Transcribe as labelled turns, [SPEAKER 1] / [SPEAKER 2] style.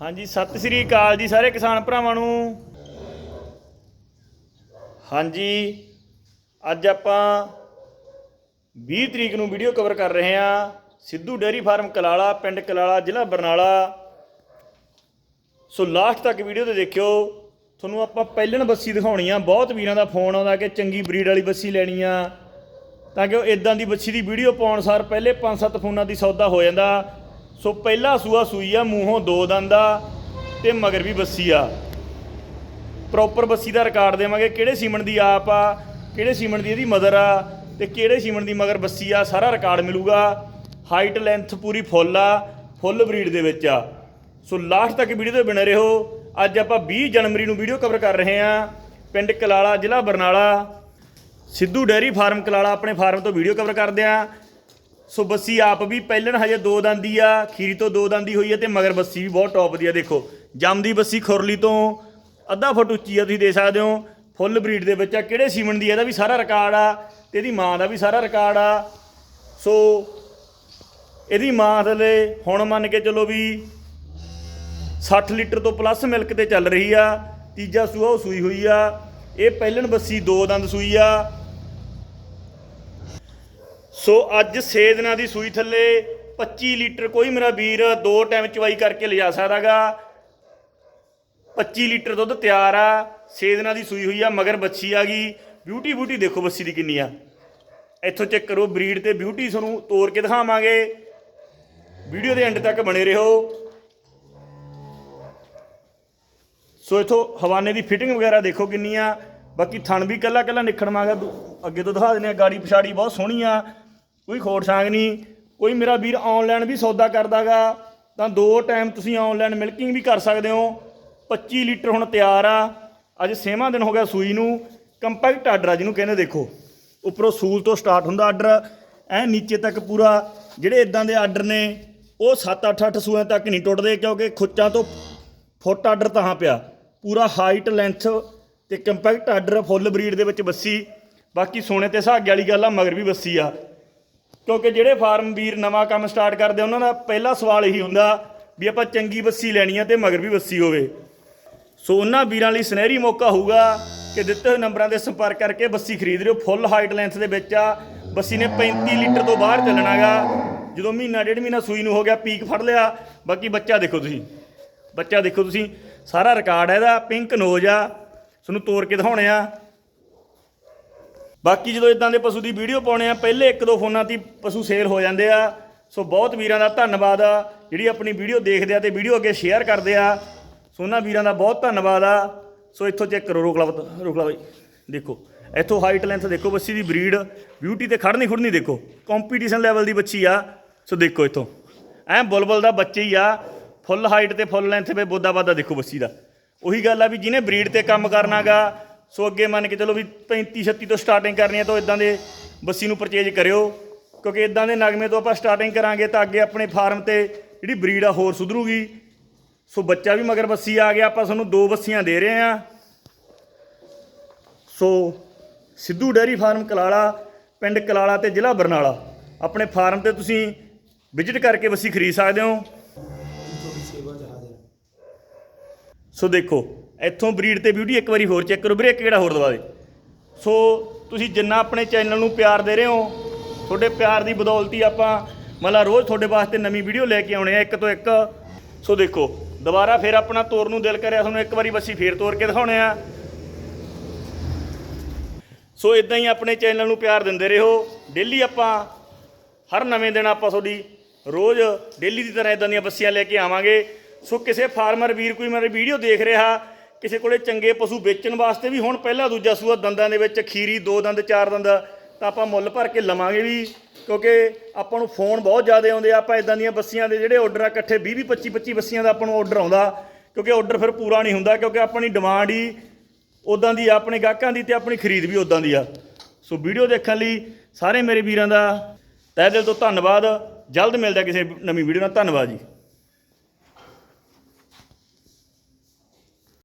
[SPEAKER 1] ਹਾਂਜੀ, ਸਤਿ ਸ੍ਰੀ ਅਕਾਲ ਜੀ ਸਾਰੇ ਕਿਸਾਨ ਭਰਾਵਾਂ ਨੂੰ। ਹਾਂਜੀ, ਅੱਜ ਆਪਾਂ 20 ਤਰੀਕ ਨੂੰ ਵੀਡੀਓ ਕਵਰ ਕਰ ਰਹੇ ਹਾਂ। ਸਿੱਧੂ ਡੇਅਰੀ ਫਾਰਮ ਕਲਾਲਾ, ਪਿੰਡ ਕਲਾਲਾ, ਜ਼ਿਲ੍ਹਾ ਬਰਨਾਲਾ। ਸੋ ਲਾਸਟ ਤੱਕ ਵੀਡੀਓ ਤੇ ਦੇਖਿਓ। ਤੁਹਾਨੂੰ ਆਪਾਂ ਪਹਿਲਣ ਬੱਸੀ ਦਿਖਾਉਣੀ ਆ। ਬਹੁਤ ਵੀਰਾਂ ਦਾ ਫੋਨ ਆਉਂਦਾ ਕਿ ਚੰਗੀ ਬਰੀਡ ਵਾਲੀ ਬੱਸੀ ਲੈਣੀ ਆ। ਤਾਂ ਕਿ ਉਹ ਇਦਾਂ ਦੀ ਬੱਸੀ ਦੀ ਵੀਡੀਓ ਪਾਉਣ ਸਾਰ ਪਹਿਲੇ 5-7 ਫੋਨਾਂ ਦੀ ਸੌਦਾ ਹੋ ਜਾਂਦਾ। ਸੋ ਪਹਿਲਾ ਸੂਆ ਸੂਈ ਆ, ਮੂੰਹੋਂ ਦੋ ਦੰਦ ਆ ਤੇ ਮਗਰ ਵੀ ਬੱਸੀ ਆ। ਪ੍ਰੋਪਰ ਬੱਸੀ ਦਾ ਰਿਕਾਰਡ ਦੇਵਾਂਗੇ ਕਿਹੜੇ ਸੀਮਨ ਦੀ ਆਪ ਆ, ਕਿਹੜੇ ਸੀਮਨ ਦੀ ਇਹਦੀ ਮਦਰ ਆ ਤੇ ਕਿਹੜੇ ਸੀਮਨ ਦੀ ਮਗਰ ਬੱਸੀ ਆ, ਸਾਰਾ ਰਿਕਾਰਡ ਮਿਲੂਗਾ। ਹਾਈਟ ਲੈਂਥ ਪੂਰੀ ਫੁੱਲ ਆ ਫੁੱਲ ਬਰੀਡ ਦੇ ਵਿੱਚ ਆ। ਸੋ ਲਾਸਟ ਤੱਕ ਵੀਡੀਓ ਤੇ ਬਣੇ ਰਹੋ। ਅੱਜ ਆਪਾਂ 20 ਜਨਵਰੀ ਨੂੰ ਵੀਡੀਓ ਕਵਰ ਕਰ ਰਹੇ ਹਾਂ। ਪਿੰਡ ਕਲਾਲਾ, ਜ਼ਿਲ੍ਹਾ ਬਰਨਾਲਾ, ਸਿੱਧੂ ਡੇਅਰੀ ਫਾਰਮ ਕਲਾਲਾ ਆਪਣੇ ਫਾਰਮ ਤੋਂ ਵੀਡੀਓ ਕਵਰ ਕਰਦੇ ਆ ਸੋ ਬੱਸੀ ਆਪ ਵੀ ਪਹਿਲਣ ਹਜੇ ਦੋ ਦੰਦੀ ਆ, ਖੀਰੀ ਤੋਂ ਦੋ ਦੰਦੀ ਹੋਈ ਆ ਤੇ ਮਗਰ ਬੱਸੀ ਵੀ ਬਹੁਤ ਟੌਪ ਦੀ ਆ, ਦੇਖੋ। ਜੰਮਦੀ ਬੱਸੀ ਖੁਰਲੀ ਤੋਂ ਅੱਧਾ ਫੁੱਟ ਉੱਚੀ ਆ, ਤੁਸੀਂ ਦੇਖ ਸਕਦੇ ਹੋ। ਫੁੱਲ ਬਰੀਡ ਦੇ ਵਿੱਚ ਆ, ਕਿਹੜੇ ਸੀਮਨ ਦੀ ਆ, ਇਹਦਾ ਵੀ ਸਾਰਾ ਰਿਕਾਰਡ ਆ ਤੇ ਇਹਦੀ ਮਾਂ ਦਾ ਵੀ ਸਾਰਾ ਰਿਕਾਰਡ ਆ। ਸੋ ਇਹਦੀ ਮਾਂ ਥਲੇ ਹੁਣ ਮੰਨ ਕੇ ਚੱਲੋ ਵੀ 60 ਲੀਟਰ ਤੋਂ ਪਲੱਸ ਮਿਲਕ ਤੇ ਚੱਲ ਰਹੀ ਆ, ਤੀਜਾ ਸੂਆ ਉਹ ਸੂਈ ਹੋਈ ਆ। ਇਹ ਪਹਿਲਣ ਬੱਸੀ ਦੋ ਦੰਦ ਸੂਈ ਆ। ਸੋ ਅੱਜ 6 ਦਿਨਾਂ ਦੀ ਸੂਈ ਥੱਲੇ 25 ਲੀਟਰ ਕੋਈ ਮੇਰਾ ਵੀਰ ਦੋ ਟਾਈਮ ਚਵਾਈ ਕਰਕੇ ਲਿਜਾ ਸਕਦਾਗਾ। 25 ਲੀਟਰ ਦੁੱਧ ਤਿਆਰ ਆ 6 ਦਿਨਾਂ ਦੀ ਸੂਈ ਹੋਈ ਆ, ਮਗਰ ਬੱਚੀ ਆ ਗਈ। ਬਿਊਟੀ ਬਿਊਟੀ ਦੇਖੋ ਬੱਸੀ ਦੀ ਕਿੰਨੀ ਆ। ਇੱਥੋਂ ਚੈੱਕ ਕਰੋ ਬਰੀਡ ਤੇ ਬਿਊਟੀ ਤੁਹਾਨੂੰ ਤੋੜ ਕੇ ਦਿਖਾਵਾਂਗੇ। ਵੀਡੀਓ ਦੇ ਐਂਡ ਤੱਕ ਬਣੇ ਰਹੋ। ਸੋ ਇਥੋਂ ਹਵਾਨੇ ਦੀ ਫਿਟਿੰਗ ਵਗੈਰਾ ਦੇਖੋ ਕਿੰਨੀ ਆ। ਬਾਕੀ ਥਣ ਵੀ ਕੱਲਾ ਕੱਲਾ ਨਿਖਣ ਮਾਗਾ ਅੱਗੇ ਤੋਂ ਦਿਖਾ ਦਿੰਦੇ ਆ ਗਾੜੀ ਪਛਾੜੀ ਬਹੁਤ ਸੋਹਣੀ ਆ। ਕੋਈ ਖੋੜ ਛਾਂਗ ਨਹੀਂ, ਕੋਈ ਮੇਰਾ ਵੀਰ ਆਨਲਾਈਨ ਵੀ ਸੌਦਾ ਕਰਦਾਗਾ, ਤਾਂ ਦੋ ਟਾਈਮ ਤੁਸੀਂ ਆਨਲਾਈਨ ਮਿਲਕਿੰਗ ਵੀ ਕਰ ਸਕਦੇ ਹੋ। 25 ਲੀਟਰ ਹੁਣ ਤਿਆਰ ਆ। ਅੱਜ ਛੇਵਾਂ ਦਿਨ ਹੋ ਗਿਆ ਸੂਈ ਨੂੰ। ਕੰਪੈਕਟ ਆਰਡਰ ਆ ਜਿਹਨੂੰ ਕਹਿੰਦੇ ਦੇਖੋ। ਉੱਪਰੋਂ ਸੂਲ ਤੋਂ ਸਟਾਰਟ ਹੁੰਦਾ ਆਰਡਰ ਐ ਨੀਚੇ ਤੱਕ ਪੂਰਾ। ਜਿਹੜੇ ਇਦਾਂ ਦੇ ਆਰਡਰ ਨੇ, ਉਹ 7-8 ਸੂਆਂ ਤੱਕ ਨਹੀਂ ਟੁੱਟਦੇ, ਕਿਉਂਕਿ ਖੁੱਚਾਂ ਤੋਂ ਫੁੱਟ ਆਰਡਰ ਤਾਂ ਪਿਆ। ਪੂਰਾ ਹਾਈਟ ਲੈਂਥ ਤੇ ਕੰਪੈਕਟ ਆਰਡਰ ਫੁੱਲ ਬਰੀਡ ਦੇ ਵਿੱਚ ਬੱਸੀ। ਬਾਕੀ ਸੋਨੇ ਤੇ ਸਹਾਗੇ ਵਾਲੀ ਗੱਲ ਆ, ਮਗਰ ਵੀ ਬੱਸੀ ਆ। ਕਿਉਂਕਿ ਜਿਹੜੇ ਫਾਰਮ ਵੀਰ ਨਵਾਂ ਕੰਮ ਸਟਾਰਟ ਕਰਦੇ ਆ, ਉਹਨਾਂ ਦਾ ਪਹਿਲਾ ਸਵਾਲ ਇਹੀ ਹੁੰਦਾ ਵੀ ਆਪਾਂ ਚੰਗੀ ਬੱਸੀ ਲੈਣੀ ਆ ਤੇ ਮਗਰ ਵੀ ਬੱਸੀ ਹੋਵੇ। ਸੋ ਉਹਨਾਂ ਵੀਰਾਂ ਲਈ ਸੁਨਹਿਰੀ ਮੌਕਾ ਹੋਊਗਾ ਕਿ ਦਿੱਤੇ ਹੋਏ ਨੰਬਰਾਂ ਦੇ ਸੰਪਰਕ ਕਰਕੇ ਬੱਸੀ ਖਰੀਦ ਰਹੇ ਹੋ ਫੁੱਲ ਹਾਈਟ ਲੈਂਥ ਦੇ ਵਿੱਚ ਆ। ਬੱਸੀ ਨੇ 35 ਲੀਟਰ ਤੋਂ ਬਾਹਰ ਚੱਲਣਾਗਾ ਜਦੋਂ ਮਹੀਨਾ ਡੇਢ ਮਹੀਨਾ ਸੂਈ ਨੂੰ ਹੋ ਗਿਆ ਪੀਕ ਫੜ ਲਿਆ। ਬਾਕੀ ਬੱਚਾ ਦੇਖੋ ਤੁਸੀਂ। ਬੱਚਾ ਦੇਖੋ ਤੁਸੀਂ। ਸਾਰਾ ਰਿਕਾਰਡ ਹੈ ਇਹਦਾ। ਪਿੰਕ ਨੋਜ਼ ਆ। ਤੁਹਾਨੂੰ ਤੋੜ ਕੇ ਦਿਖਾਉਣੇ ਆ। ਬਾਕੀ ਜਦੋਂ ਇਦਾਂ ਦੇ ਪਸ਼ੂ ਦੀ ਵੀਡੀਓ ਪਾਉਣੇ ਆ, ਪਹਿਲੇ ਇੱਕ ਦੋ ਫੋਨਾਂ ਤੇ ਪਸ਼ੂ ਸੇਲ ਹੋ ਜਾਂਦੇ ਆ। ਸੋ ਬਹੁਤ ਵੀਰਾਂ ਦਾ ਧੰਨਵਾਦ ਆ, ਜਿਹੜੀ ਆਪਣੀ ਵੀਡੀਓ ਦੇਖਦੇ ਆ ਤੇ ਵੀਡੀਓ ਅੱਗੇ ਸ਼ੇਅਰ ਕਰਦੇ ਆ। ਸੋ ਉਹਨਾਂ ਵੀਰਾਂ ਦਾ ਬਹੁਤ ਧੰਨਵਾਦ ਆ। ਸੋ ਇੱਥੋਂ ਚੈੱਕ ਕਰੋ, ਰੋਕ ਲਾ ਰੋਕ ਲਾ ਬਾਈ। ਦੇਖੋ, ਇੱਥੋਂ ਹਾਈਟ ਲੈਂਥ ਦੇਖੋ ਬੱਸੀ ਦੀ ਬਰੀਡ ਬਿਊਟੀ ਤੇ ਖੜਨੀ ਖੁੜਨੀ ਦੇਖੋ। ਕੰਪੀਟੀਸ਼ਨ ਲੈਵਲ ਦੀ ਬੱਚੀ ਆ। ਸੋ ਦੇਖੋ ਇੱਥੋਂ। ਐ ਬੁਲਬੁਲ ਦਾ ਬੱਚੇ ਹੀ ਆ। ਫੁੱਲ ਹਾਈਟ ਤੇ ਫੁੱਲ ਲੈਂਥ ਤੇ ਬੋਦਾ ਬਾਦਾ ਦੇਖੋ ਬੱਸੀ ਦਾ। ਉਹੀ ਗੱਲ ਆ ਵੀ ਜਿਹਨੇ ਬਰੀਡ ਤੇ ਕੰਮ ਕਰਨਾਗਾ ਸੋ ਅੱਗੇ ਮੰਨ ਕੇ ਚਲੋ ਵੀ 35 36 ਤੋਂ ਸਟਾਰਟਿੰਗ ਕਰਨੀ ਹੈ ਤਾਂ ਇਦਾਂ ਦੇ ਬੱਸੀ ਨੂੰ ਪਰਚੇਜ ਕਰਿਓ। ਕਿਉਂਕਿ ਇਦਾਂ ਦੇ ਨਗਮੇ ਤੋਂ ਆਪਾਂ ਸਟਾਰਟਿੰਗ ਕਰਾਂਗੇ ਤਾਂ ਅੱਗੇ ਆਪਣੇ ਫਾਰਮ ਤੇ ਜਿਹੜੀ ਬਰੀਡ ਆ ਹੋਰ ਸੁਧਰੂਗੀ। ਸੋ ਬੱਚਾ ਵੀ ਮਗਰ ਬੱਸੀ ਆ ਗਿਆ, ਆਪਾਂ ਤੁਹਾਨੂੰ ਦੋ ਬੱਸੀਆਂ ਦੇ ਰਹੇ ਆ so Sidhu dairy farm Kalala, ਪਿੰਡ ਕਲਾਲਾ ਤੇ ਜ਼ਿਲ੍ਹਾ ਬਰਨਾਲਾ। ਆਪਣੇ ਫਾਰਮ ਤੇ ਤੁਸੀਂ ਵਿਜ਼ਿਟ ਕਰਕੇ ਬੱਸੀ ਖਰੀਦ ਸਕਦੇ ਹੋ। ਸੋ ਦੇਖੋ, ਇੱਥੋਂ ਬਰੀਡ ਤੇ ਬਿਊਟੀ ਇੱਕ ਵਾਰੀ ਹੋਰ ਚੈੱਕ ਕਰੋ ਵੀਰੇ, ਇੱਕ ਕਿਹੜਾ ਹੋਰ ਦਵਾ ਦੇ। ਸੋ ਤੁਸੀਂ ਜਿੰਨਾ ਆਪਣੇ ਚੈਨਲ ਨੂੰ ਪਿਆਰ ਦੇ ਰਹੇ ਹੋ, ਤੁਹਾਡੇ ਪਿਆਰ ਦੀ ਬਦੌਲਤੀ ਆਪਾਂ ਮਤਲਬ ਰੋਜ਼ ਤੁਹਾਡੇ ਵਾਸਤੇ ਨਵੀਂ ਵੀਡੀਓ ਲੈ ਕੇ ਆਉਣੇ ਆ, ਇੱਕ ਤੋਂ ਇੱਕ। ਸੋ ਦੇਖੋ, ਦੁਬਾਰਾ ਫਿਰ ਆਪਣਾ ਤੋਰ ਨੂੰ ਦਿਲ ਕਰਿਆ, ਤੁਹਾਨੂੰ ਇੱਕ ਵਾਰੀ ਬੱਸੀ ਫੇਰ ਤੋਰ ਕੇ ਦਿਖਾਉਣੇ ਆ। ਸੋ ਇਦਾਂ ਹੀ ਆਪਣੇ ਚੈਨਲ ਨੂੰ ਪਿਆਰ ਦਿੰਦੇ ਰਹੋ। ਡੇਲੀ ਆਪਾਂ, ਹਰ ਨਵੇਂ ਦਿਨ ਆਪਾਂ ਤੁਹਾਡੀ ਰੋਜ਼ ਡੇਲੀ ਦੀ ਤਰ੍ਹਾਂ ਇਦਾਂ ਦੀਆਂ ਬੱਸੀਆਂ ਲੈ ਕੇ ਆਵਾਂਗੇ। ਸੋ ਕਿਸੇ ਫਾਰਮਰ ਵੀਰ ਕੋਈ ਮੇਰੀ ਵੀਡੀਓ ਦੇਖ ਰਿਹਾ ਕਿਸੇ ਕੋਲੇ ਚੰਗੇ ਪਸ਼ੂ ਵੇਚਣ ਵਾਸਤੇ ਵੀ ਹੁਣ ਪਹਿਲਾ ਦੂਜਾ ਸੂਆ ਦੰਦਾਂ ਦੇ ਵਿੱਚ ਖੀਰੀ ਦੋ ਦੰਦ ਚਾਰ ਦੰਦ ਤਾਂ ਆਪਾਂ ਮੁੱਲ ਭਰ ਕੇ ਲਵਾਂਗੇ ਵੀ ਕਿਉਂਕਿ ਆਪਾਂ ਨੂੰ ਫੋਨ ਬਹੁਤ ਜ਼ਿਆਦਾ ਆਉਂਦੇ ਆ ਆਪਾਂ ਇਦਾਂ ਦੀਆਂ ਬੱਸੀਆਂ ਦੇ ਜਿਹੜੇ ਆਰਡਰ ਆ ਇਕੱਠੇ 20 20 25 25 ਬੱਸੀਆਂ ਦਾ ਆਪਾਂ ਨੂੰ ਆਰਡਰ ਆਉਂਦਾ ਕਿਉਂਕਿ ਆਰਡਰ ਫਿਰ ਪੂਰਾ ਨਹੀਂ ਹੁੰਦਾ ਕਿਉਂਕਿ ਆਪਣੀ ਡਿਮਾਂਡ ਹੀ ਉਦਾਂ ਦੀ ਆ, ਆਪਣੇ ਗਾਹਕਾਂ ਦੀ ਤੇ ਆਪਣੀ ਖਰੀਦ ਵੀ ਉਦਾਂ ਦੀ ਆ। ਸੋ ਵੀਡੀਓ ਦੇਖਣ ਲਈ ਸਾਰੇ ਮੇਰੇ ਵੀਰਾਂ ਦਾ ਤਹਿ ਦਿਲ ਤੋਂ ਧੰਨਵਾਦ ਜਲਦ ਮਿਲਦਾ ਕਿਸੇ ਨਵੀਂ ਵੀਡੀਓ ਨਾਲ ਧੰਨਵਾਦ ਜੀ।